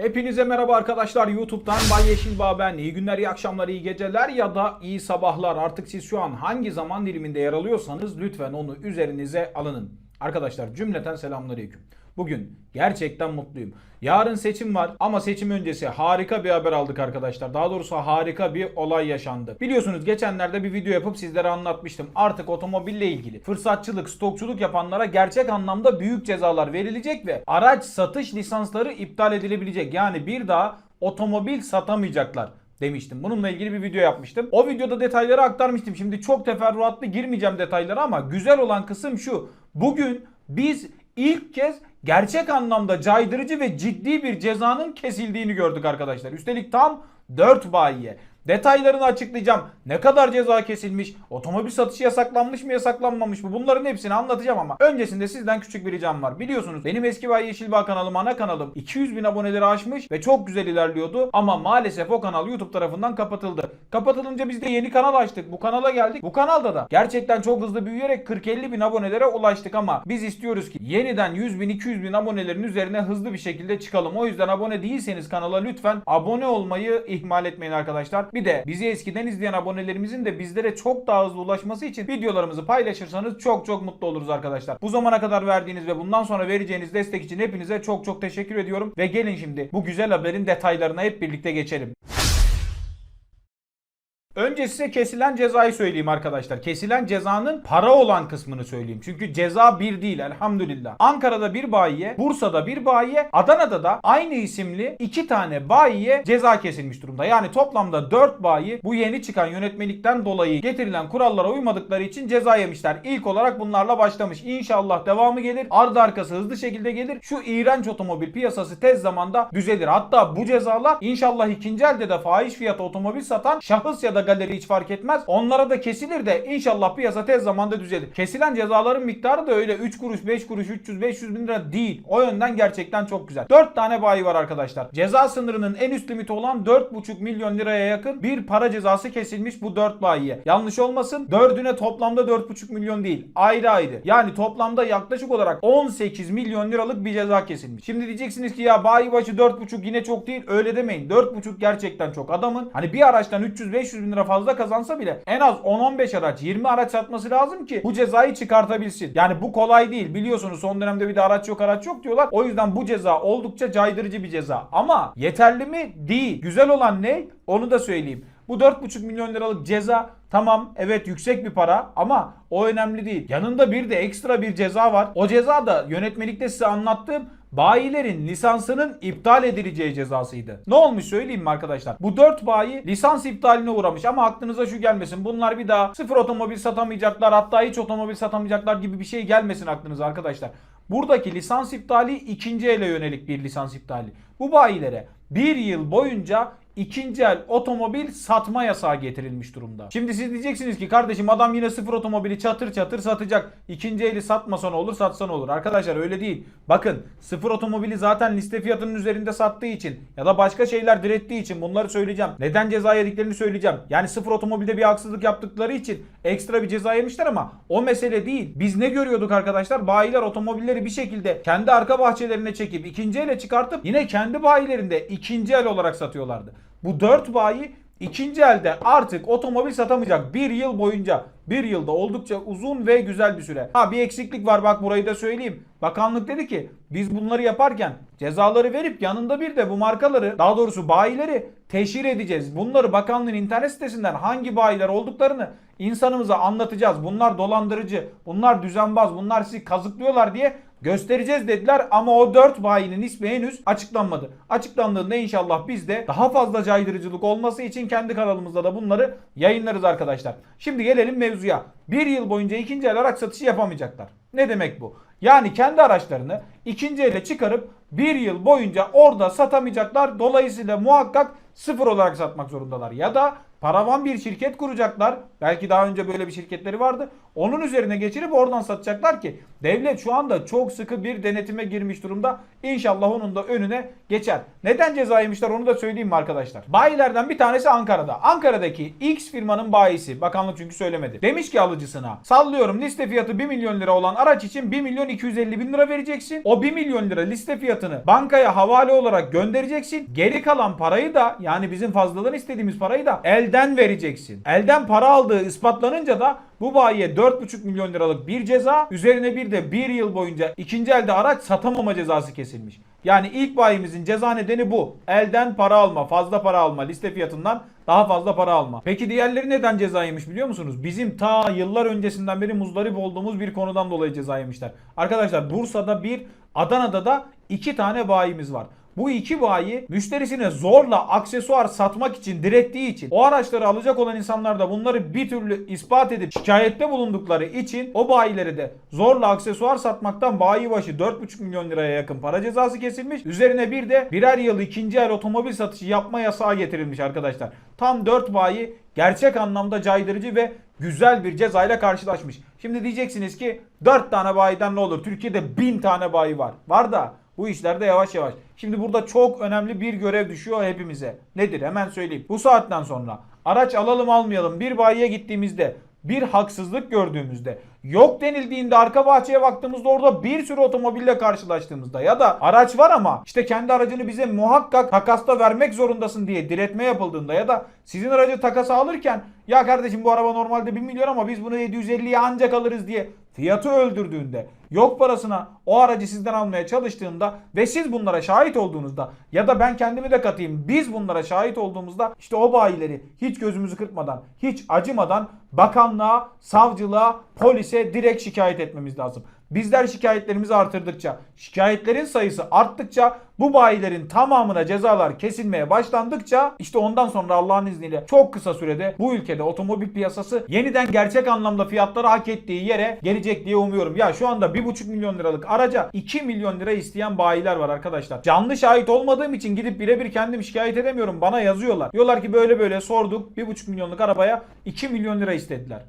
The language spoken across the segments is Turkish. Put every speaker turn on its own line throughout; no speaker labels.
Hepinize merhaba arkadaşlar YouTube'dan Bay Yeşilbağ ben. İyi günler, iyi akşamlar, iyi geceler ya da iyi sabahlar. Artık siz şu an hangi zaman diliminde yer alıyorsanız lütfen onu üzerinize alının. Arkadaşlar cümleten selamünaleyküm. Bugün gerçekten mutluyum. Yarın seçim var ama seçim öncesi harika bir haber aldık arkadaşlar. Daha doğrusu harika bir olay yaşandı. Biliyorsunuz geçenlerde bir video yapıp sizlere anlatmıştım. Artık otomobille ilgili fırsatçılık, stokçuluk yapanlara gerçek anlamda büyük cezalar verilecek ve araç satış lisansları iptal edilebilecek. Yani bir daha otomobil satamayacaklar demiştim. Bununla ilgili bir video yapmıştım. O videoda detayları aktarmıştım. Şimdi çok teferruatlı girmeyeceğim detaylara ama güzel olan kısım şu. Bugün biz ilk kez gerçek anlamda caydırıcı ve ciddi bir cezanın kesildiğini gördük arkadaşlar. Üstelik tam 4 bayiye. Detaylarını açıklayacağım. Ne kadar ceza kesilmiş? Otomobil satışı yasaklanmış mı yasaklanmamış mı? Bunların hepsini anlatacağım ama öncesinde sizden küçük bir ricam var. Biliyorsunuz benim eski Bay Yeşilbağ kanalım ana kanalım 200 bin aboneleri aşmış ve çok güzel ilerliyordu. Ama maalesef o kanal YouTube tarafından kapatıldı. Kapatılınca biz de yeni kanal açtık. Bu kanala geldik. Bu kanalda da gerçekten çok hızlı büyüyerek 40-50 bin abonelere ulaştık ama biz istiyoruz ki yeniden 100 bin 200 bin abonelerin üzerine hızlı bir şekilde çıkalım. O yüzden abone değilseniz kanala lütfen abone olmayı ihmal etmeyin arkadaşlar. Bir de bizi eskiden izleyen abonelerimizin de bizlere çok daha hızlı ulaşması için videolarımızı paylaşırsanız çok çok mutlu oluruz arkadaşlar. Bu zamana kadar verdiğiniz ve bundan sonra vereceğiniz destek için hepinize çok çok teşekkür ediyorum. Ve gelin şimdi bu güzel haberin detaylarına hep birlikte geçelim. Önce size kesilen cezayı söyleyeyim arkadaşlar. Kesilen cezanın para olan kısmını söyleyeyim. Çünkü ceza bir değil elhamdülillah. Ankara'da bir bayiye, Bursa'da bir bayiye, Adana'da da aynı isimli iki tane bayiye ceza kesilmiş durumda. Yani toplamda 4 bayi bu yeni çıkan yönetmelikten dolayı getirilen kurallara uymadıkları için ceza yemişler. İlk olarak bunlarla başlamış. İnşallah devamı gelir. Ardı arkası hızlı şekilde gelir. Şu iğrenç otomobil piyasası tez zamanda düzelir. Hatta bu cezalar inşallah ikinci elde de fahiş fiyata otomobil satan şahıs ya da galeri hiç fark etmez. Onlara da kesilir de inşallah piyasa tez zamanda düzelir. Kesilen cezaların miktarı da öyle 3 kuruş, 5 kuruş, 300, 500 bin lira değil. O yönden gerçekten çok güzel. 4 tane bayi var arkadaşlar. Ceza sınırının en üst limiti olan 4,5 milyon liraya yakın bir para cezası kesilmiş bu 4 bayiye. Yanlış olmasın 4'üne toplamda 4,5 milyon değil. Ayrı ayrı. Yani toplamda yaklaşık olarak 18 milyon liralık bir ceza kesilmiş. Şimdi diyeceksiniz ki ya bayi başı 4,5 yine çok değil. Öyle demeyin. 4,5 gerçekten çok. Adamın hani bir araçtan 300-500 bin lira fazla kazansa bile en az 10-15 araç 20 araç satması lazım ki bu cezayı çıkartabilsin. Yani bu kolay değil. Biliyorsunuz son dönemde bir de araç yok araç yok diyorlar. O yüzden bu ceza oldukça caydırıcı bir ceza. Ama yeterli mi? Değil. Güzel olan ne? Onu da söyleyeyim. Bu 4,5 milyon liralık ceza tamam evet yüksek bir para ama o önemli değil. Yanında bir de ekstra bir ceza var. O ceza da yönetmelikte size anlattığım bayilerin lisansının iptal edileceği cezasıydı. Ne olmuş söyleyeyim mi arkadaşlar? Bu 4 bayi lisans iptaline uğramış ama aklınıza şu gelmesin. Bunlar bir daha sıfır otomobil satamayacaklar hatta hiç otomobil satamayacaklar gibi bir şey gelmesin aklınıza arkadaşlar. Buradaki lisans iptali ikinci ele yönelik bir lisans iptali. Bu bayilere bir yıl boyunca ikinci el otomobil satma yasağı getirilmiş durumda. Şimdi siz diyeceksiniz ki kardeşim adam yine sıfır otomobili çatır çatır satacak. İkinci eli satmasa ne olur satsa ne olur. Arkadaşlar öyle değil. Bakın sıfır otomobili zaten liste fiyatının üzerinde sattığı için ya da başka şeyler direttiği için bunları söyleyeceğim. Neden ceza yediklerini söyleyeceğim. Yani sıfır otomobilde bir haksızlık yaptıkları için ekstra bir ceza yemişler ama o mesele değil. Biz ne görüyorduk arkadaşlar? Bayiler otomobilleri bir şekilde kendi arka bahçelerine çekip ikinci ele çıkartıp yine kendi bayilerinde ikinci el olarak satıyorlardı. Bu 4 bayi ikinci elde artık otomobil satamayacak. Bir yıl boyunca. Bir yılda oldukça uzun ve güzel bir süre. Ha bir eksiklik var bak burayı da söyleyeyim. Bakanlık dedi ki biz bunları yaparken cezaları verip yanında bir de bu markaları daha doğrusu bayileri teşhir edeceğiz. Bunları bakanlığın internet sitesinden hangi bayiler olduklarını insanımıza anlatacağız. Bunlar dolandırıcı, bunlar düzenbaz, bunlar sizi kazıklıyorlar diye göstereceğiz dediler ama o 4 bayinin ismi henüz açıklanmadı. Açıklandığında inşallah biz de daha fazla caydırıcılık olması için kendi kanalımızda da bunları yayınlarız arkadaşlar. Şimdi gelelim mevzuya. Bir yıl boyunca ikinci el araç satışı yapamayacaklar. Ne demek bu? Yani kendi araçlarını ikinci ele çıkarıp bir yıl boyunca orada satamayacaklar. Dolayısıyla muhakkak sıfır olarak satmak zorundalar. Ya da paravan bir şirket kuracaklar. Belki daha önce böyle bir şirketleri vardı. Onun üzerine geçirip oradan satacaklar ki devlet şu anda çok sıkı bir denetime girmiş durumda. İnşallah onun da önüne geçer. Neden ceza yemişler onu da söyleyeyim mi arkadaşlar? Bayilerden bir tanesi Ankara'da. Ankara'daki X firmanın bayisi. Bakanlık çünkü söylemedi. Demiş ki alıcısına sallıyorum liste fiyatı 1 milyon lira olan araç için 1 milyon 250 bin lira vereceksin. O 1 milyon lira liste fiyatını bankaya havale olarak göndereceksin. Geri kalan parayı da yani bizim fazladan istediğimiz parayı da elden vereceksin. Elden para aldığı ispatlanınca da bu bayiye 4,5 milyon liralık bir ceza, üzerine bir de 1 yıl boyunca ikinci elde araç satamama cezası kesilmiş. Yani ilk bayimizin ceza nedeni bu. Elden para alma, fazla para alma, liste fiyatından daha fazla para alma. Peki diğerleri neden ceza biliyor musunuz? Bizim ta yıllar öncesinden beri muzdarip olduğumuz bir konudan dolayı ceza. Arkadaşlar Bursa'da bir, Adana'da da iki tane bayimiz var. Bu iki bayi müşterisine zorla aksesuar satmak için direttiği için o araçları alacak olan insanlar da bunları bir türlü ispat edip şikayette bulundukları için o bayilere de zorla aksesuar satmaktan bayi başı 4,5 milyon liraya yakın para cezası kesilmiş. Üzerine bir de birer yıl ikinci el otomobil satışı yapma yasağı getirilmiş arkadaşlar. Tam 4 bayi gerçek anlamda caydırıcı ve güzel bir cezayla karşılaşmış. Şimdi diyeceksiniz ki 4 tane bayiden ne olur? Türkiye'de 1000 tane bayi var. Var da bu işlerde yavaş yavaş. Şimdi burada çok önemli bir görev düşüyor hepimize. Nedir? Hemen söyleyeyim. Bu saatten sonra araç alalım almayalım bir bayiye gittiğimizde bir haksızlık gördüğümüzde yok denildiğinde arka bahçeye baktığımızda orada bir sürü otomobille karşılaştığımızda ya da araç var ama işte kendi aracını bize muhakkak takasta vermek zorundasın diye diretme yapıldığında ya da sizin aracı takasa alırken ya kardeşim bu araba normalde 1 milyon ama biz bunu 750'ye ancak alırız diye fiyatı öldürdüğünde yok parasına o aracı sizden almaya çalıştığında ve siz bunlara şahit olduğunuzda ya da ben kendimi de katayım biz bunlara şahit olduğumuzda işte o bayileri hiç gözümüzü kırpmadan hiç acımadan bakanlığa, savcılığa, polise direkt şikayet etmemiz lazım. Bizler şikayetlerimizi artırdıkça, şikayetlerin sayısı arttıkça, bu bayilerin tamamına cezalar kesilmeye başlandıkça işte ondan sonra Allah'ın izniyle çok kısa sürede bu ülkede otomobil piyasası yeniden gerçek anlamda fiyatları hak ettiği yere gelecek diye umuyorum. Ya şu anda 1,5 milyon liralık araca 2 milyon lira isteyen bayiler var arkadaşlar. Canlı şahit olmadığım için gidip birebir kendim şikayet edemiyorum. Bana yazıyorlar. Diyorlar ki böyle böyle sorduk. 1,5 milyonluk arabaya 2 milyon lira istediler.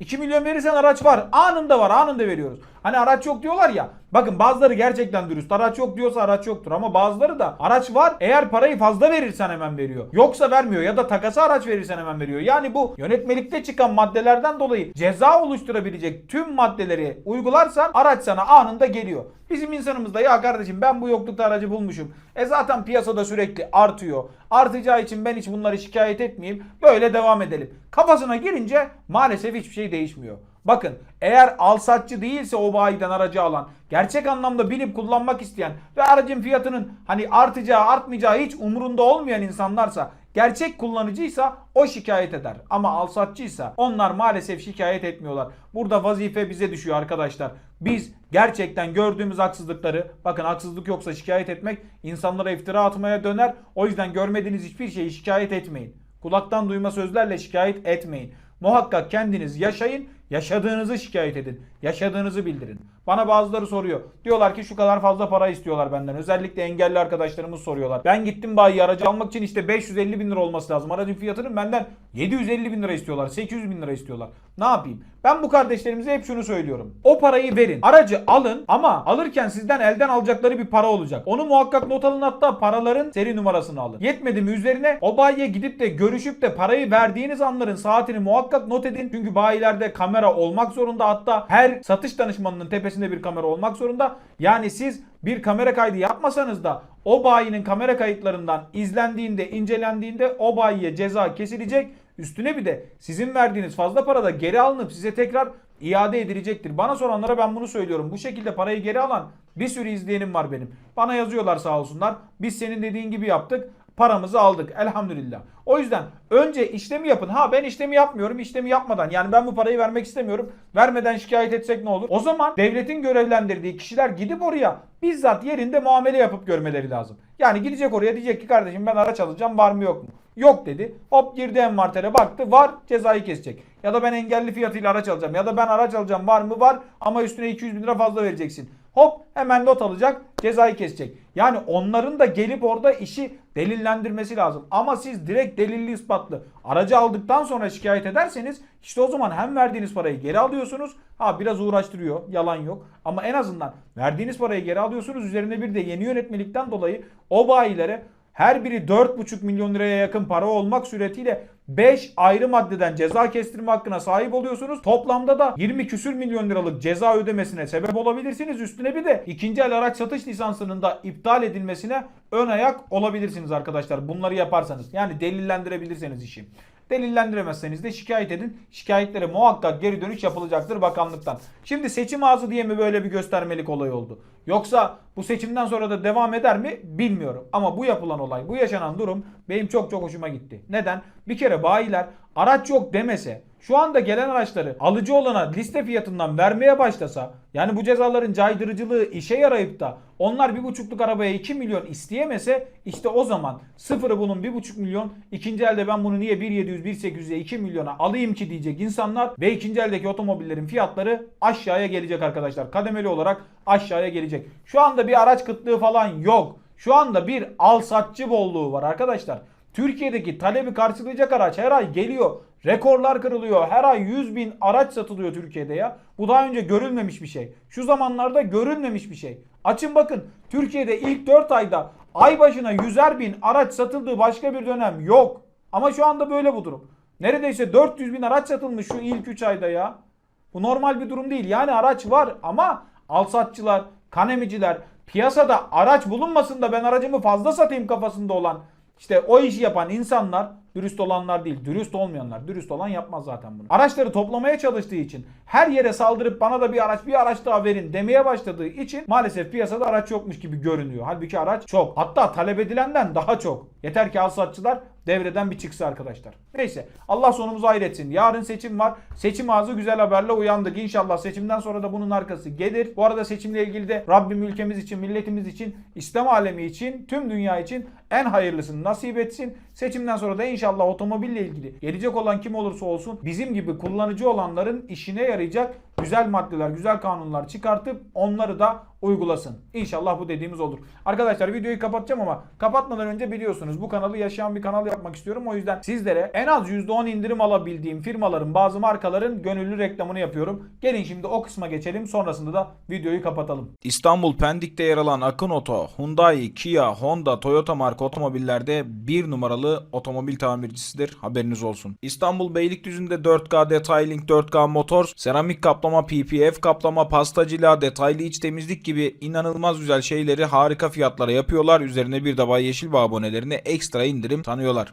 2 milyon verirsen araç var. Anında var. Anında veriyoruz. Hani araç yok diyorlar ya. Bakın bazıları gerçekten dürüst. Araç yok diyorsa araç yoktur. Ama bazıları da araç var. Eğer parayı fazla verirsen hemen veriyor. Yoksa vermiyor. Ya da takası araç verirsen hemen veriyor. Yani bu yönetmelikte çıkan maddelerden dolayı ceza oluşturabilecek tüm maddeleri uygularsan araç sana anında geliyor. Bizim insanımız da ya kardeşim ben bu yoklukta aracı bulmuşum. E zaten piyasada sürekli artıyor. Artacağı için ben hiç bunları şikayet etmeyeyim. Böyle devam edelim. Kafasına girince maalesef hiçbir şey değişmiyor. Bakın eğer alsatçı değilse o bayiden aracı alan, gerçek anlamda binip kullanmak isteyen ve aracın fiyatının hani artacağı artmayacağı hiç umurunda olmayan insanlarsa gerçek kullanıcıysa o şikayet eder. Ama alsatçıysa onlar maalesef şikayet etmiyorlar. Burada vazife bize düşüyor arkadaşlar. Biz gerçekten gördüğümüz haksızlıkları bakın haksızlık yoksa şikayet etmek insanlara iftira atmaya döner. O yüzden görmediğiniz hiçbir şeyi şikayet etmeyin. Kulaktan duyma sözlerle şikayet etmeyin. Muhakkak kendiniz yaşayın, yaşadığınızı şikayet edin. Yaşadığınızı bildirin. Bana bazıları soruyor. Diyorlar ki şu kadar fazla para istiyorlar benden. Özellikle engelli arkadaşlarımız soruyorlar. Ben gittim bayi aracı almak için işte 550 bin lira olması lazım. Aracın fiyatının benden 750 bin lira istiyorlar. 800 bin lira istiyorlar. Ne yapayım? Ben bu kardeşlerimize hep şunu söylüyorum. O parayı verin. Aracı alın ama alırken sizden elden alacakları bir para olacak. Onu muhakkak not alın hatta paraların seri numarasını alın. Yetmedi mi üzerine o bayiye gidip de görüşüp de parayı verdiğiniz anların saatini muhakkak not edin. Çünkü bayilerde kamera olmak zorunda hatta her satış danışmanının tepesinde bir kamera olmak zorunda. Yani siz bir kamera kaydı yapmasanız da o bayinin kamera kayıtlarından izlendiğinde, incelendiğinde o bayiye ceza kesilecek. Üstüne bir de sizin verdiğiniz fazla para da geri alınıp size tekrar iade edilecektir. Bana soranlara ben bunu söylüyorum. Bu şekilde parayı geri alan bir sürü izleyenim var benim. Bana yazıyorlar sağ olsunlar. Biz senin dediğin gibi yaptık. Paramızı aldık elhamdülillah. O yüzden önce işlemi yapın. Ha ben işlemi yapmıyorum. işlemi yapmadan yani ben bu parayı vermek istemiyorum. Vermeden şikayet etsek ne olur? O zaman devletin görevlendirdiği kişiler gidip oraya bizzat yerinde muamele yapıp görmeleri lazım. Yani gidecek oraya diyecek ki kardeşim ben araç alacağım var mı yok mu? Yok dedi. Hop girdi envantere baktı var cezayı kesecek. Ya da ben engelli fiyatıyla araç alacağım. Ya da ben araç alacağım var mı var ama üstüne 200 bin lira fazla vereceksin. Hop hemen not alacak cezayı kesecek. Yani onların da gelip orada işi delillendirmesi lazım. Ama siz direkt delilli ispatlı aracı aldıktan sonra şikayet ederseniz işte o zaman hem verdiğiniz parayı geri alıyorsunuz. Ha biraz uğraştırıyor yalan yok. Ama en azından verdiğiniz parayı geri alıyorsunuz. Üzerine bir de yeni yönetmelikten dolayı o bayilere her biri 4,5 milyon liraya yakın para olmak suretiyle 5 ayrı maddeden ceza kestirme hakkına sahip oluyorsunuz. Toplamda da 20 küsür milyon liralık ceza ödemesine sebep olabilirsiniz. Üstüne bir de ikinci el araç satış lisansının da iptal edilmesine ön ayak olabilirsiniz arkadaşlar. Bunları yaparsanız. Yani delillendirebilirseniz işi. Delillendiremezseniz de şikayet edin. Şikayetlere muhakkak geri dönüş yapılacaktır bakanlıktan. Şimdi seçim ağzı diye mi böyle bir göstermelik olay oldu? Yoksa bu seçimden sonra da devam eder mi bilmiyorum. Ama bu yapılan olay, bu yaşanan durum benim çok çok hoşuma gitti. Neden? Bir kere bayiler araç yok demese şu anda gelen araçları alıcı olana liste fiyatından vermeye başlasa yani bu cezaların caydırıcılığı işe yarayıp da onlar bir buçukluk arabaya 2 milyon isteyemese işte o zaman sıfırı bunun 1,5 milyon ikinci elde ben bunu niye 1.700 1.800'e 2 milyona alayım ki diyecek insanlar ve ikinci eldeki otomobillerin fiyatları aşağıya gelecek arkadaşlar. Kademeli olarak aşağıya gelecek. Şu anda bir araç kıtlığı falan yok. Şu anda bir al satçı bolluğu var arkadaşlar. Türkiye'deki talebi karşılayacak araç her ay geliyor. Rekorlar kırılıyor. Her ay 100 bin araç satılıyor Türkiye'de ya. Bu daha önce görülmemiş bir şey. Şu zamanlarda görülmemiş bir şey. Açın bakın Türkiye'de ilk 4 ayda ay başına 100'er bin araç satıldığı başka bir dönem yok. Ama şu anda böyle bu durum. Neredeyse 400 bin araç satılmış şu ilk 3 ayda ya. Bu normal bir durum değil. Yani araç var ama alsatçılar, kanemiciler, piyasada araç bulunmasın da ben aracımı fazla satayım kafasında olan işte o işi yapan insanlar dürüst olanlar değil, dürüst olmayanlar. Dürüst olan yapmaz zaten bunu. Araçları toplamaya çalıştığı için her yere saldırıp bana da bir araç bir araç daha verin demeye başladığı için maalesef piyasada araç yokmuş gibi görünüyor. Halbuki araç çok. Hatta talep edilenden daha çok. Yeter ki alsatçılar devreden bir çıksa arkadaşlar. Neyse Allah sonumuzu hayretsin. Yarın seçim var. Seçim ağzı güzel haberle uyandık. İnşallah seçimden sonra da bunun arkası gelir. Bu arada seçimle ilgili de Rabbim ülkemiz için, milletimiz için, İslam alemi için, tüm dünya için en hayırlısını nasip etsin. Seçimden sonra da inşallah otomobille ilgili gelecek olan kim olursa olsun bizim gibi kullanıcı olanların işine yarayacak güzel maddeler, güzel kanunlar çıkartıp onları da uygulasın. İnşallah bu dediğimiz olur. Arkadaşlar videoyu kapatacağım ama kapatmadan önce biliyorsunuz bu kanalı yaşayan bir kanal yapmak istiyorum. O yüzden sizlere en az %10 indirim alabildiğim firmaların bazı markaların gönüllü reklamını yapıyorum. Gelin şimdi o kısma geçelim sonrasında da videoyu kapatalım.
İstanbul Pendik'te yer alan Akın Oto, Hyundai, Kia, Honda, Toyota marka otomobillerde bir numaralı otomobil tamircisidir. Haberiniz olsun. İstanbul Beylikdüzü'nde 4K Detailing 4K motor, seramik kaplama, PPF kaplama, pastacılığa, detaylı iç temizlik gibi inanılmaz güzel şeyleri harika fiyatlara yapıyorlar. Üzerine bir de Yeşil Bağ abonelerine ekstra indirim tanıyorlar.